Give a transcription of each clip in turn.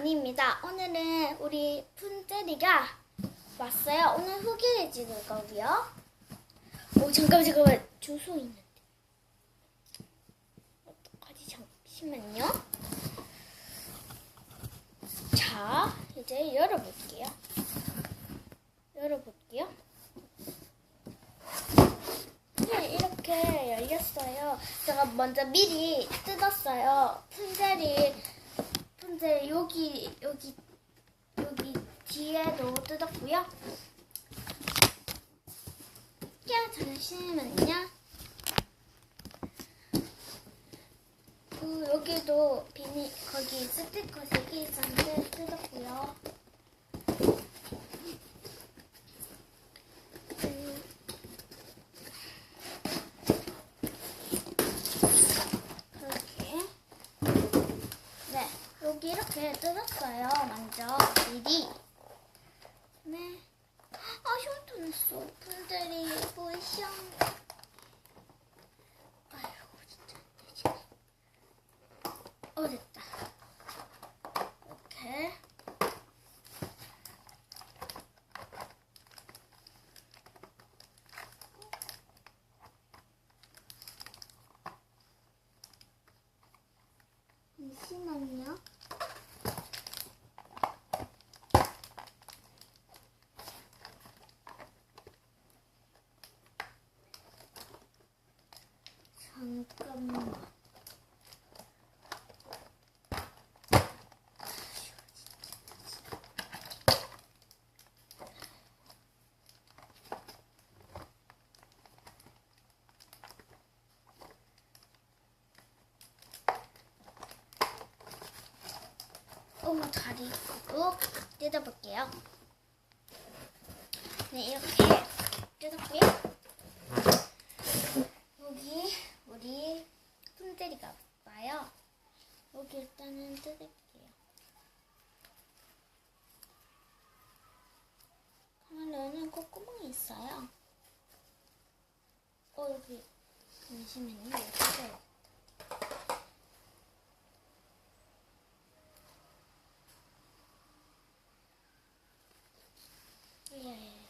제니입니다. 오늘은 우리 푼제리가 왔어요. 오늘 찍을 거고요. 오 잠깐만 잠깐만 주소 있는데 어떡하지 잠시만요. 자 이제 열어볼게요. 열어볼게요. 네, 이렇게 열렸어요. 제가 먼저 미리 뜯었어요. 푼 푼젤 여기, 여기, 여기 뒤에도 뜯었고요. 야, 잠시만요. 그, 여기도 비닐, 거기 스티커 3개 있었는데 뜯었고요. 음, 그렇게. 네, 여기 이렇게 뜯었어요. 먼저 미리. 네. 아, 흉터 났어. 분들이 보이셔. 아이고, 진짜. 어, 됐다. 이렇게. 잠시만요. 잠깐만. 어, 다리 꾹 뜯어볼게요. 네, 이렇게 뜯었고요. 여기 우리 품들이가 봐요. 여기 일단은 뜯을게요. 카메라는 콧구멍이 있어요. 어, 여기 잠시만요. 여기 뜯어요. 예.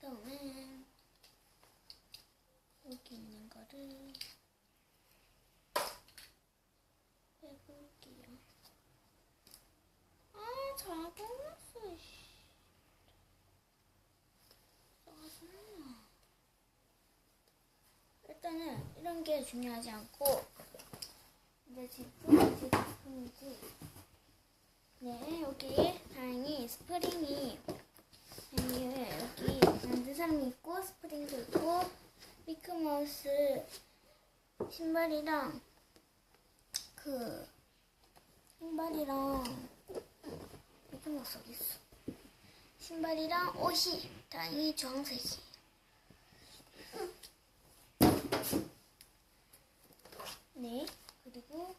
그러면 여기 있는 거를 빼볼게요. 아, 잘 뽑았어. 씨. 짜증나. 일단은 이런 게 중요하지 않고 내 제품, 제 제품이지. 네, 여기 다행히 스프링이 아니 여기 만두상이 있고 스프링도 있고 미크마우스 신발이랑 그 신발이랑 미크마우스 어디 있어? 신발이랑 옷이 다행히 주황색이에요. 네 그리고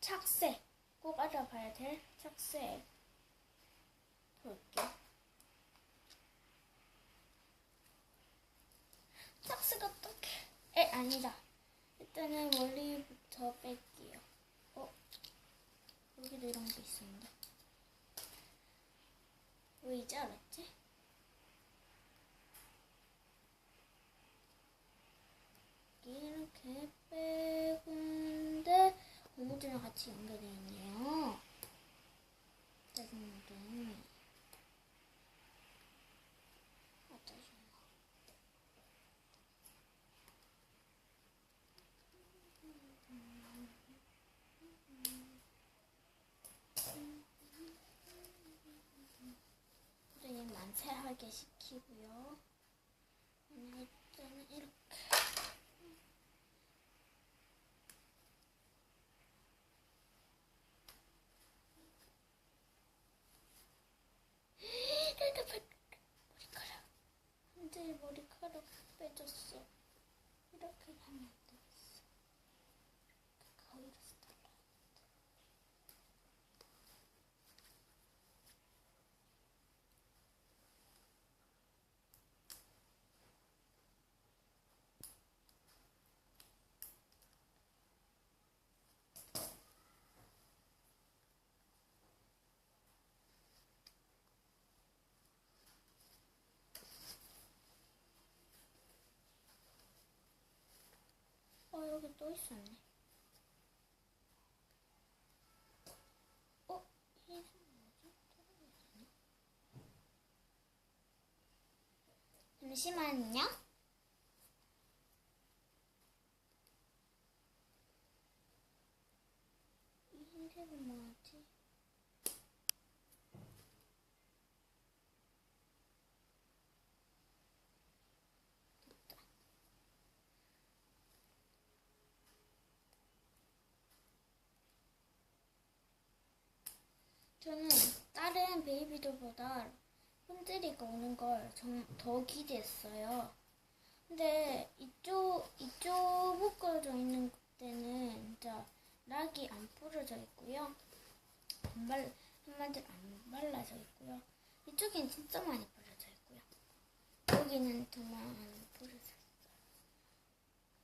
착색 꼭 알아봐야 될 착색 볼게요. 착스가 어떡해. 에, 아니다. 일단은 멀리부터 뺄게요. 어? 여기도 이런 게 있었는데. 왜 이제 알았지? 이렇게 빼고인데 고무줄이랑 같이 연결되어 있네요. 짜증나게. 아, 짜증나. 하게 시키고요. 일단은 이렇게. 머리카락. 빼졌어. 이렇게 하면 안 되겠어. 이렇게 가위로 잘라. 어 여기 또 있었네. 어. 잠시만요. 이 흰색은 뭐지? 됐다. 저는 다른 베이비들보다 혼들이가 오는 걸 좀 더 기대했어요. 근데 이쪽 이쪽 묶어져 있는 데는 진짜 락이 안 부러져 있고요. 안 발, 한마디로 안 발라져 있고요. 이쪽엔 진짜 많이 부러져 있고요. 여기는 정말 안 부러져 있어요.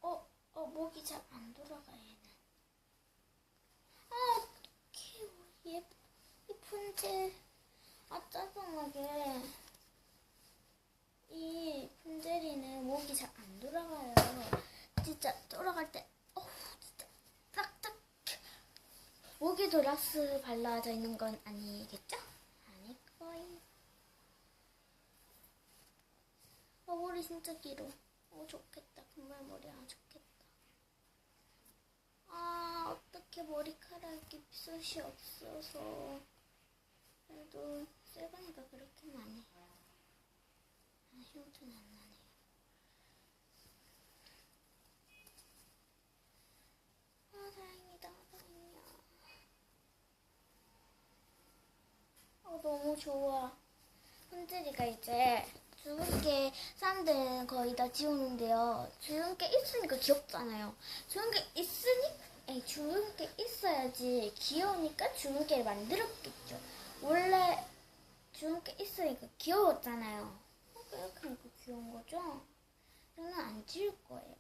어, 어, 목이 잘 안 돌아가 얘는. 아, 어떡해, 우리 얘. 이 푼젤 아 짜증나게 이 푼젤이는 목이 잘 안 돌아가요. 진짜 돌아갈 때 어우 진짜 딱딱 목에도 락스 발라져 있는 건 아니겠죠? 아닐 거예요. 어 머리 진짜 길어. 어 좋겠다. 금발 머리 아 좋겠다. 아 어떻게 머리카락이 숱이 없어서 그래도 셀거니까 그렇게 나네. 아, 흉터는 안 나네요. 아, 다행이다, 다행이야. 어, 너무 좋아. 흔들이가 이제 주근깨 사람들은 거의 다 지우는데요. 주근깨 있으니까 귀엽잖아요. 주근깨 있으니, 에이, 주근깨 있어야지 귀여우니까 주근깨를 만들었겠죠. 원래 주근깨 있으니까 귀여웠잖아요. 어, 이렇게 하니까 귀여운 거죠? 저는 안 지울 거예요.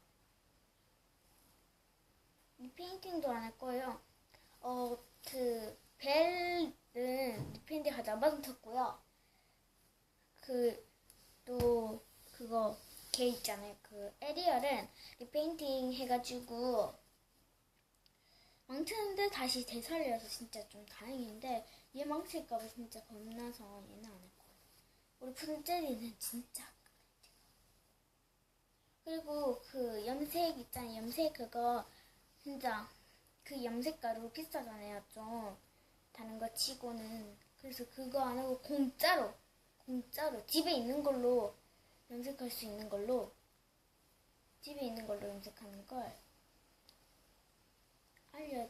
리페인팅도 안 할 거예요. 어, 그, 벨은 리페인팅 하자 맞췄고요. 그, 또, 그거, 걔 있잖아요. 그, 에리얼은 리페인팅 해가지고, 망치는데 다시 되살려서 진짜 좀 다행인데, 얘 망칠까봐 진짜 겁나서 얘는 안할 거예요. 우리 푼젤리는 진짜. 그리고 그 염색 있잖아요. 염색 그거 진짜 그 염색가루 비싸잖아요. 좀 다른 거 치고는 그래서 그거 안 하고 공짜로 공짜로 집에 있는 걸로 염색할 수 있는 걸로 집에 있는 걸로 염색하는 걸 알려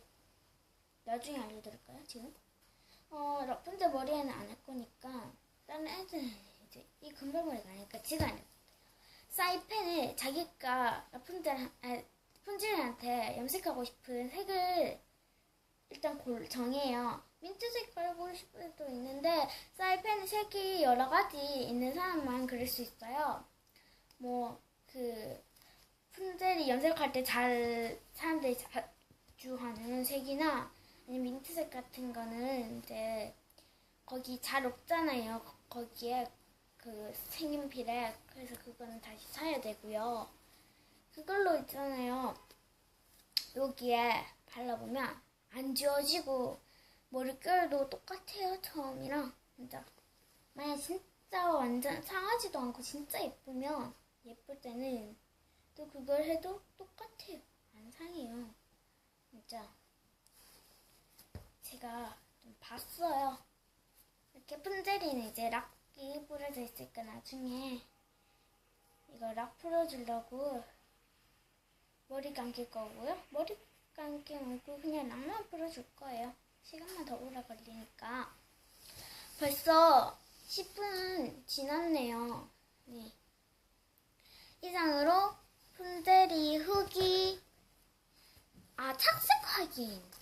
나중에 알려드릴까요? 지금? 어 라푼젤 머리에는 안 할 거니까 다른 애들은 이제 이 금발머리가 아니니까 지가 안 해. 사이펜을 자기가 라푼젤 아, 푼젤한테 염색하고 싶은 색을 일단 골 정해요. 민트 색깔 보고 싶을 수도 있는데 사이펜 색이 여러 가지 있는 사람만 그릴 수 있어요. 뭐 그 푼젤이 염색할 때 잘 사람들이 자주 하는 색이나 민트색 같은 거는 이제 거기 잘 없잖아요. 거- 거기에 그 색연필에 그래서 그거는 다시 사야 되고요. 그걸로 있잖아요. 여기에 발라보면 안 지워지고 머릿결도 똑같아요. 처음이랑 진짜 만약 진짜 완전 상하지도 않고 진짜 예쁘면 예쁠 때는 또 그걸 해도 똑같아요. 안 상해요. 진짜 제가 좀 봤어요. 이렇게 푼젤이는 이제 락이 뿌려져 있으니까 나중에 이거 락 풀어주려고 머리 감길 거고요. 머리 감기 말고 그냥 락만 풀어줄 거예요. 시간만 더 오래 걸리니까. 벌써 10분 지났네요. 네. 이상으로 푼데리 후기 아 착색 확인